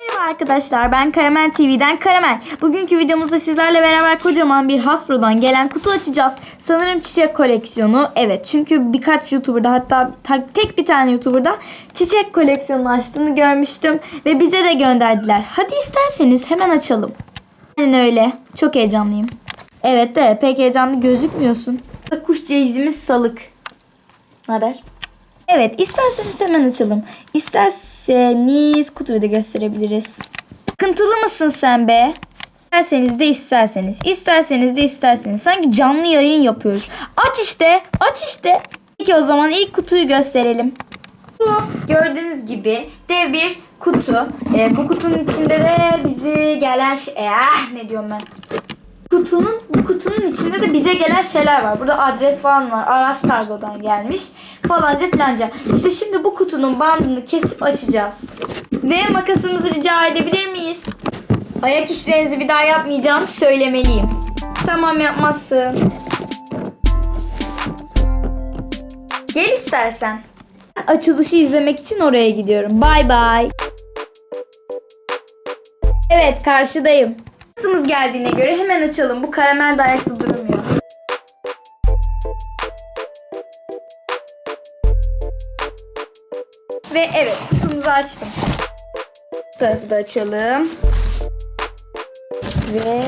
Merhaba arkadaşlar ben Karamel TV'den Karamel. Bugünkü videomuzda sizlerle beraber kocaman bir Hasbro'dan gelen kutu açacağız. Sanırım çiçek koleksiyonu. Evet çünkü birkaç YouTuber'da hatta ta- tek bir tane YouTuber'da çiçek koleksiyonu açtığını görmüştüm. Ve bize de gönderdiler. Hadi isterseniz hemen açalım. Aynen öyle. Çok heyecanlıyım. Evet de pek heyecanlı gözükmüyorsun. Kuş ceyizimiz salık. Haber? Evet isterseniz hemen açalım. İsterseniz kutuyu da gösterebiliriz. Sıkıntılı mısın sen be? İsterseniz de isterseniz. İsterseniz de isterseniz. Sanki canlı yayın yapıyoruz. Aç işte. Aç işte. Peki o zaman ilk kutuyu gösterelim. Bu gördüğünüz gibi dev bir kutu. Ee, bu kutunun içinde de bizi gelen şey... Eh, ne diyorum ben? Kutunun bu kutunun içinde de bize gelen şeyler var. Burada adres falan var. Aras Kargo'dan gelmiş. Falanca filanca. İşte şimdi bu kutunun bandını kesip açacağız. Ve makasımızı rica edebilir miyiz? Ayak işlerinizi bir daha yapmayacağım söylemeliyim. Tamam yapmazsın. Gel istersen. Açılışı izlemek için oraya gidiyorum. Bay bay. Evet karşıdayım. Makasımız geldiğine göre hemen açalım. Bu karamel de ayakta durmuyor. Ve evet kutumuzu açtım. Bu tarafı da açalım. Ve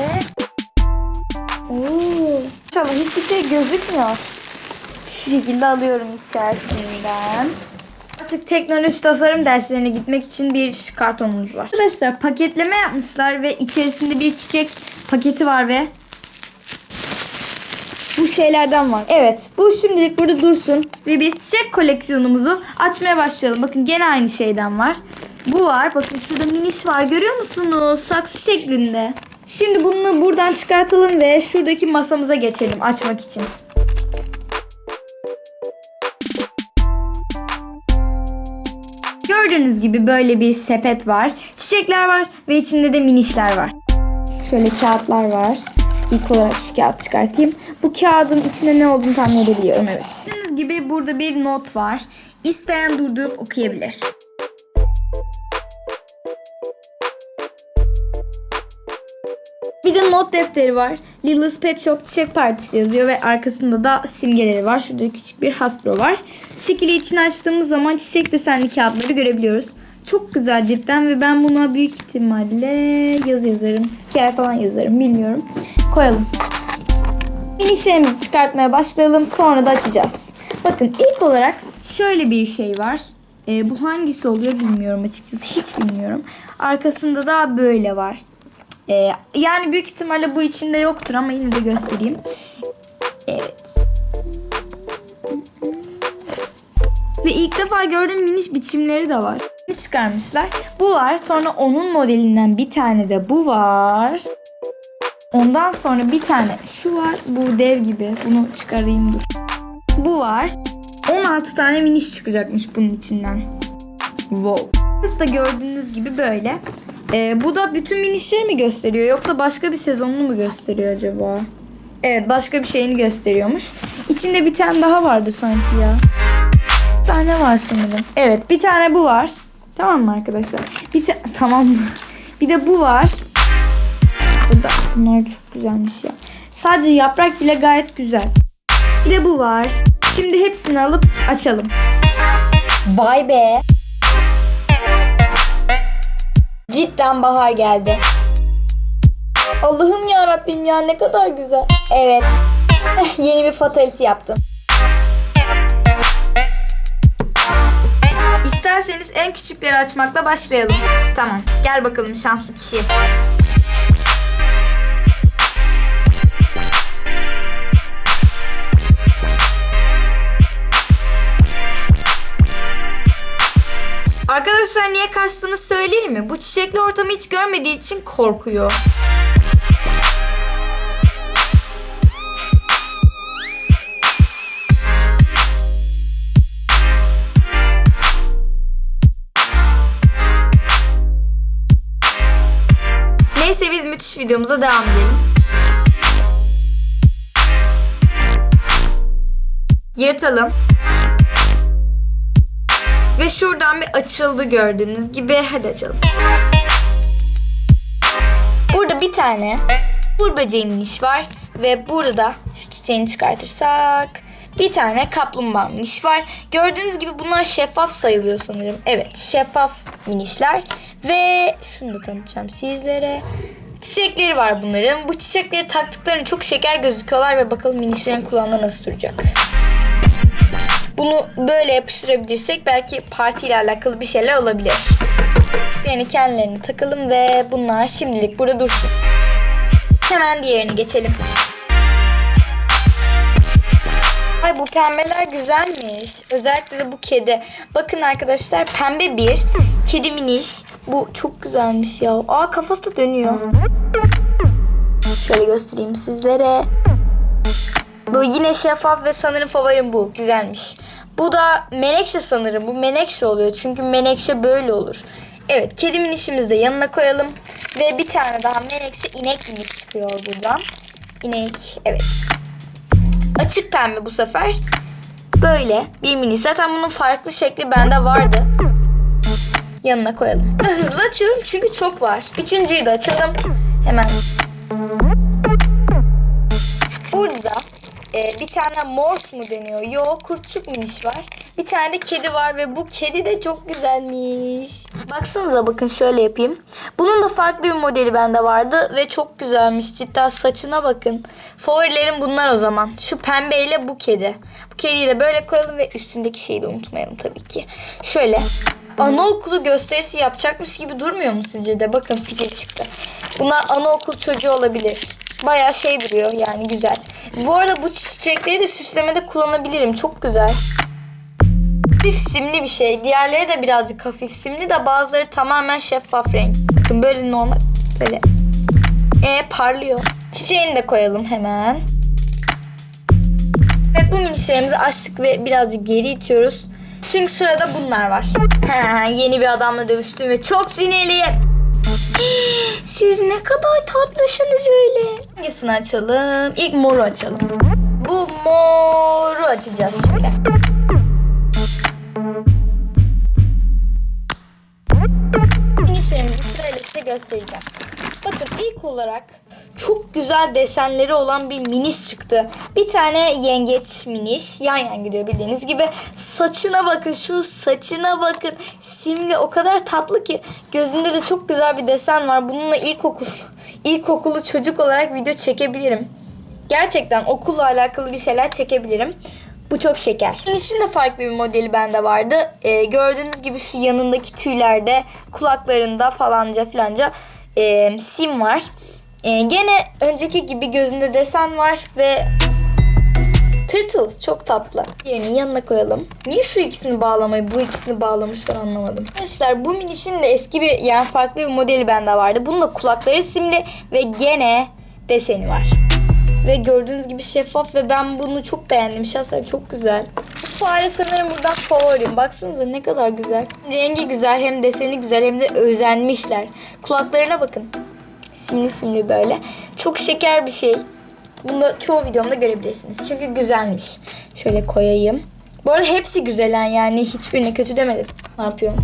Oo. İnşallah hiçbir şey gözükmüyor. Şu şekilde alıyorum içerisinden. Artık teknoloji tasarım derslerine gitmek için bir kartonumuz var. Arkadaşlar paketleme yapmışlar ve içerisinde bir çiçek paketi var ve bu şeylerden var. Evet bu şimdilik burada dursun ve biz çiçek koleksiyonumuzu açmaya başlayalım. Bakın gene aynı şeyden var. Bu var. Bakın şurada miniş var. Görüyor musunuz? Saksı şeklinde. Şimdi bunu buradan çıkartalım ve şuradaki masamıza geçelim açmak için. Gördüğünüz gibi böyle bir sepet var. Çiçekler var ve içinde de minişler var. Şöyle kağıtlar var. İlk olarak şu kağıt çıkartayım. Bu kağıdın içinde ne olduğunu tahmin edebiliyorum evet. Gördüğünüz gibi burada bir not var. İsteyen durdurup okuyabilir. Bir de not defteri var. Lily's Pet Shop Çiçek Partisi yazıyor ve arkasında da simgeleri var. Şurada küçük bir Hasbro var. Şekili içine açtığımız zaman çiçek desenli kağıtları görebiliyoruz. Çok güzel cidden ve ben buna büyük ihtimalle yazı yazarım. Hikaye falan yazarım bilmiyorum. Koyalım. Minişlerimizi çıkartmaya başlayalım sonra da açacağız. Bakın ilk olarak şöyle bir şey var. Ee, bu hangisi oluyor bilmiyorum açıkçası hiç bilmiyorum. Arkasında da böyle var. Ee, yani büyük ihtimalle bu içinde yoktur ama yine de göstereyim. Evet. Ve ilk defa gördüğüm miniş biçimleri de var. Çıkarmışlar? Bu var. Sonra onun modelinden bir tane de bu var. Ondan sonra bir tane şu var. Bu dev gibi. Bunu çıkarayım dur. Bu var. 16 tane miniş çıkacakmış bunun içinden. Wow. Burası da gördüğünüz gibi böyle. Ee, bu da bütün minişleri mi gösteriyor yoksa başka bir sezonunu mu gösteriyor acaba? Evet başka bir şeyini gösteriyormuş. İçinde bir tane daha vardı sanki ya. Bir tane var sanırım. Evet bir tane bu var. Tamam mı arkadaşlar? Bir ta- tamam mı? Bir de bu var. Burada bunlar çok güzelmiş ya. Sadece yaprak bile gayet güzel. Bir de bu var. Şimdi hepsini alıp açalım. Vay be. Cidden bahar geldi. Allah'ım ya Rabbim ya ne kadar güzel. Evet. Yeni bir fatality yaptım. İsterseniz en küçükleri açmakla başlayalım. Tamam. Gel bakalım şanslı kişi. Arkadaşlar niye kaçtığını söyleyeyim mi? Bu çiçekli ortamı hiç görmediği için korkuyor. Neyse biz müthiş videomuza devam edelim. Yırtalım. Şuradan bir açıldı gördüğünüz gibi. Hadi açalım. Burada bir tane Uğur böceği miniş var. Ve burada da şu çiçeğini çıkartırsak bir tane kaplumbağa miniş var. Gördüğünüz gibi bunlar şeffaf sayılıyor sanırım. Evet şeffaf minişler. Ve şunu da tanıtacağım sizlere. Çiçekleri var bunların. Bu çiçekleri taktıklarını çok şeker gözüküyorlar ve bakalım minişlerin kulağında nasıl duracak. Bunu böyle yapıştırabilirsek belki partiyle alakalı bir şeyler olabilir. Yani kendilerini takalım ve bunlar şimdilik burada dursun. Hemen diğerini geçelim. Ay bu pembeler güzelmiş. Özellikle de bu kedi. Bakın arkadaşlar pembe bir kedi miniş. Bu çok güzelmiş ya. Aa kafası da dönüyor. Şöyle göstereyim sizlere. Bu yine şeffaf ve sanırım favorim bu. Güzelmiş. Bu da menekşe sanırım. Bu menekşe oluyor. Çünkü menekşe böyle olur. Evet kedimin işimizi de yanına koyalım. Ve bir tane daha menekşe inek mini çıkıyor buradan. İnek evet. Açık pembe bu sefer. Böyle bir mini. Zaten bunun farklı şekli bende vardı. Yanına koyalım. Hızlı açıyorum çünkü çok var. Üçüncüyü de açalım. Hemen. Burada e, bir tane morse mu deniyor? Yok kurtçuk miniş var. Bir tane de kedi var ve bu kedi de çok güzelmiş. Baksanıza bakın şöyle yapayım. Bunun da farklı bir modeli bende vardı ve çok güzelmiş. Cidden saçına bakın. Favorilerim bunlar o zaman. Şu pembeyle bu kedi. Bu kediyi de böyle koyalım ve üstündeki şeyi de unutmayalım tabii ki. Şöyle anaokulu gösterisi yapacakmış gibi durmuyor mu sizce de? Bakın fikir çıktı. Bunlar anaokul çocuğu olabilir. Bayağı şey duruyor yani güzel. Bu arada bu çiçekleri de süslemede kullanabilirim. Çok güzel. Hafif simli bir şey. Diğerleri de birazcık hafif simli de bazıları tamamen şeffaf renk. Bakın böyle normal böyle. E parlıyor. Çiçeğini de koyalım hemen. Evet bu minişlerimizi açtık ve birazcık geri itiyoruz. Çünkü sırada bunlar var. Yeni bir adamla dövüştüm ve çok sinirliyim. Siz ne kadar tatlısınız öyle. Hangisini açalım? İlk moru açalım. Bu moru açacağız şimdi. Minişlerimizi sırayla size göstereceğim. Bakın ilk olarak çok güzel desenleri olan bir miniş çıktı. Bir tane yengeç miniş. Yan yan gidiyor bildiğiniz gibi. Saçına bakın şu saçına bakın. Simli o kadar tatlı ki. Gözünde de çok güzel bir desen var. Bununla ilkokul, ilkokulu çocuk olarak video çekebilirim. Gerçekten okulla alakalı bir şeyler çekebilirim. Bu çok şeker. Minişin de farklı bir modeli bende vardı. Ee, gördüğünüz gibi şu yanındaki tüylerde, kulaklarında falanca filanca e, sim var. E, gene önceki gibi gözünde desen var ve Tırtıl çok tatlı. Diğerini yanına koyalım. Niye şu ikisini bağlamayı bu ikisini bağlamışlar anlamadım. Arkadaşlar bu minişin de eski bir yani farklı bir modeli bende vardı. Bunun da kulakları simli ve gene deseni var. Ve gördüğünüz gibi şeffaf ve ben bunu çok beğendim. Şahsen çok güzel. Bu fare sanırım buradan favorim. Baksanıza ne kadar güzel. Rengi güzel hem deseni güzel hem de özenmişler. Kulaklarına bakın. Simli simli böyle. Çok şeker bir şey. Bunu da çoğu videomda görebilirsiniz. Çünkü güzelmiş. Şöyle koyayım. Bu arada hepsi güzelen yani hiçbirine kötü demedim. Ne yapıyorum?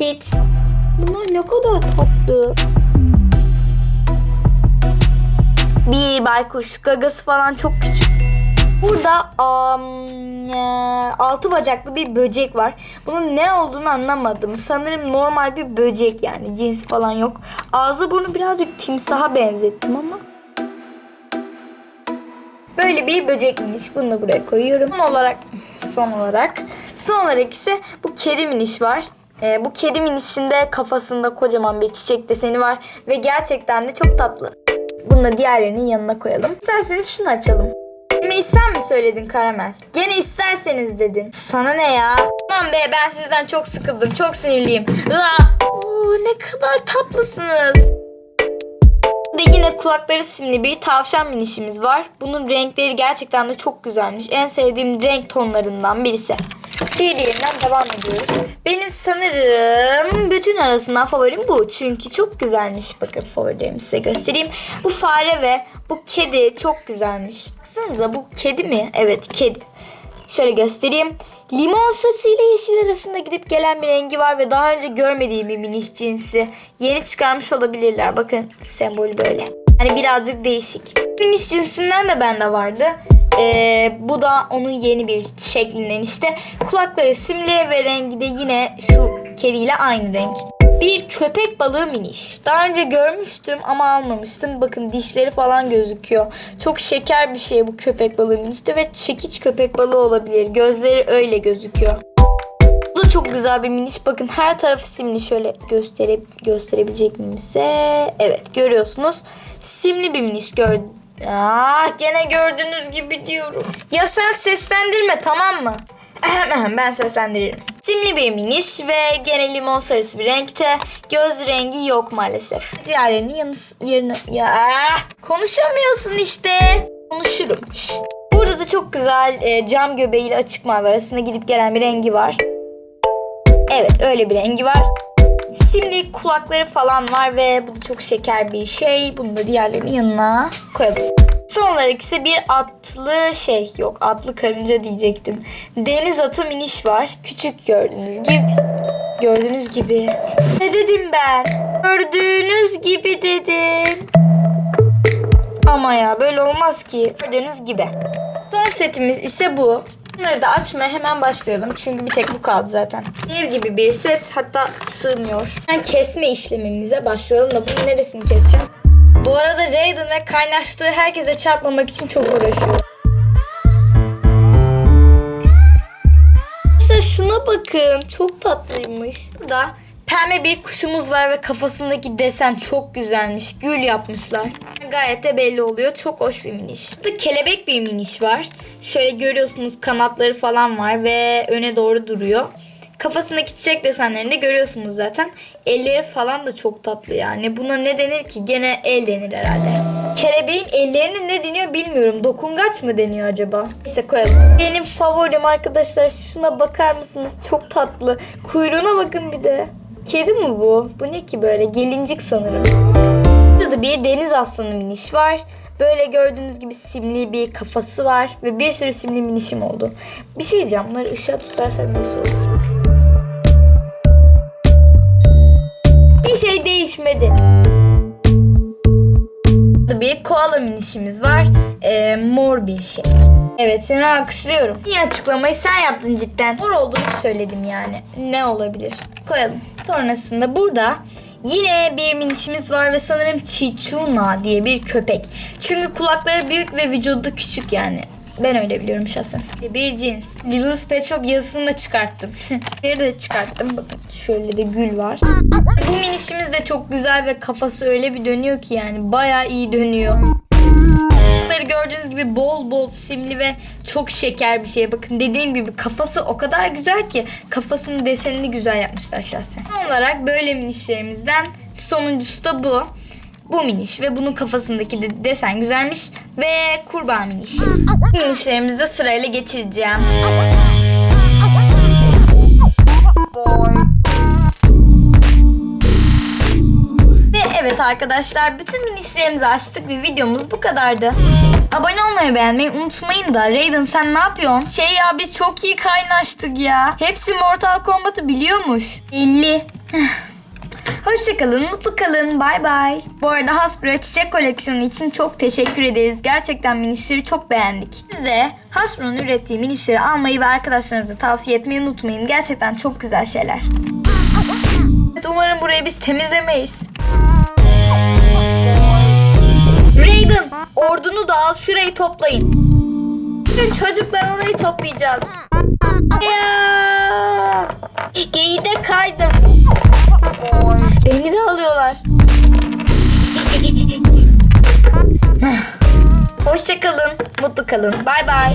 Hiç. Bunlar ne kadar tatlı. Bir baykuş gagası falan çok küçük. Burada um, e, altı bacaklı bir böcek var. Bunun ne olduğunu anlamadım. Sanırım normal bir böcek yani cins falan yok. Ağzı burnu birazcık timsaha benzettim ama. Böyle bir böcekmiş. Bunu da buraya koyuyorum. Son olarak son olarak son olarak ise bu kedi miniş var. Ee, bu kedi minişinde kafasında kocaman bir çiçek deseni var ve gerçekten de çok tatlı. Bunu da diğerlerinin yanına koyalım. İsterseniz şunu açalım. Demeyi sen mi söyledin Karamel? Gene isterseniz dedin. Sana ne ya? Tamam be ben sizden çok sıkıldım. Çok sinirliyim. Aa, Oo, ne kadar tatlısınız. Burada yine kulakları simli bir tavşan minişimiz var. Bunun renkleri gerçekten de çok güzelmiş. En sevdiğim renk tonlarından birisi. Diğerinden devam ediyoruz. Benim sanırım bütün arasından favorim bu. Çünkü çok güzelmiş. Bakın favorilerimi size göstereyim. Bu fare ve bu kedi çok güzelmiş. Baksanıza bu kedi mi? Evet kedi. Şöyle göstereyim. Limon sarısı ile yeşil arasında gidip gelen bir rengi var ve daha önce görmediğim bir miniş cinsi. Yeni çıkarmış olabilirler. Bakın sembolü böyle. Hani birazcık değişik. Miniş cinsinden de bende vardı. Ee, bu da onun yeni bir şeklinden işte. Kulakları simli ve rengi de yine şu kediyle aynı renk. Bir köpek balığı miniş. Daha önce görmüştüm ama almamıştım. Bakın dişleri falan gözüküyor. Çok şeker bir şey bu köpek balığı minişte ve çekiç köpek balığı olabilir. Gözleri öyle gözüküyor. Bu da çok güzel bir miniş. Bakın her tarafı simli. Şöyle göstere, gösterebilecek miyim size? Evet görüyorsunuz. Simli bir miniş gör. Ah gene gördüğünüz gibi diyorum. Ya sen seslendirme tamam mı? ben seslendiririm. Simli bir miniş ve gene limon sarısı bir renkte. Göz rengi yok maalesef. Diğerlerinin yanı, yerine... Ya ah, konuşamıyorsun işte. Konuşurum. Burada da çok güzel e, cam göbeğiyle açık mavi arasında gidip gelen bir rengi var. Evet öyle bir rengi var. Simli kulakları falan var ve bu da çok şeker bir şey. Bunu da diğerlerinin yanına koyalım. Son olarak ise bir atlı şey yok atlı karınca diyecektim. Deniz atı miniş var. Küçük gördüğünüz gibi. Gördüğünüz gibi. Ne dedim ben? Gördüğünüz gibi dedim. Ama ya böyle olmaz ki. Gördüğünüz gibi. Son setimiz ise bu. Bunları da açmaya hemen başlayalım. Çünkü bir tek bu kaldı zaten. Dev gibi bir set. Hatta sığmıyor. Yani kesme işlemimize başlayalım da bunun neresini keseceğim? Bu arada Raiden ve kaynaştığı herkese çarpmamak için çok uğraşıyor. İşte şuna bakın. Çok tatlıymış. Burada pembe bir kuşumuz var ve kafasındaki desen çok güzelmiş. Gül yapmışlar. Gayet de belli oluyor. Çok hoş bir miniş. Burada kelebek bir miniş var. Şöyle görüyorsunuz kanatları falan var ve öne doğru duruyor. Kafasındaki çiçek desenlerini de görüyorsunuz zaten. Elleri falan da çok tatlı yani. Buna ne denir ki? Gene el denir herhalde. Kelebeğin ellerine ne deniyor bilmiyorum. Dokungaç mı deniyor acaba? Neyse koyalım. Benim favorim arkadaşlar. Şuna bakar mısınız? Çok tatlı. Kuyruğuna bakın bir de. Kedi mi bu? Bu ne ki böyle? Gelincik sanırım. Burada da bir deniz aslanı miniş var. Böyle gördüğünüz gibi simli bir kafası var. Ve bir sürü simli minişim oldu. Bir şey diyeceğim. Bunları ışığa tutarsam nasıl olur? Bir şey değişmedi. Burada bir koala minişimiz var. Ee, mor bir şey. Evet seni alkışlıyorum. Niye açıklamayı sen yaptın cidden. Mor olduğunu söyledim yani. Ne olabilir? Koyalım. Sonrasında burada yine bir minişimiz var ve sanırım Chichuna diye bir köpek. Çünkü kulakları büyük ve vücudu küçük yani. Ben öyle biliyorum şahsen. Bir cins. Little's Pet Shop yazısını da çıkarttım. Bir de çıkarttım. Bakın şöyle de gül var. Bu minişimiz de çok güzel ve kafası öyle bir dönüyor ki yani. Baya iyi dönüyor. Bunları gördüğünüz gibi bol bol simli ve çok şeker bir şey. Bakın dediğim gibi kafası o kadar güzel ki kafasının desenini güzel yapmışlar şahsen. Son olarak böyle minişlerimizden sonuncusu da bu. Bu miniş ve bunun kafasındaki de desen güzelmiş ve kurbağa miniş. Minişlerimizi de sırayla geçireceğim. Evet arkadaşlar bütün minişlerimizi açtık ve videomuz bu kadardı. Abone olmayı beğenmeyi unutmayın da Raiden sen ne yapıyorsun? Şey ya biz çok iyi kaynaştık ya. Hepsi Mortal Kombat'ı biliyormuş. 50. Hoşçakalın, mutlu kalın. Bay bay. Bu arada Hasbro'ya çiçek koleksiyonu için çok teşekkür ederiz. Gerçekten minişleri çok beğendik. Siz de Hasbro'nun ürettiği minişleri almayı ve arkadaşlarınıza tavsiye etmeyi unutmayın. Gerçekten çok güzel şeyler. Umarım burayı biz temizlemeyiz. Ordunu da al, şurayı toplayın. Bütün çocuklar orayı toplayacağız. Ya! Geyi de kaydım. Beni de alıyorlar. Hoşçakalın, mutlu kalın. Bay bay.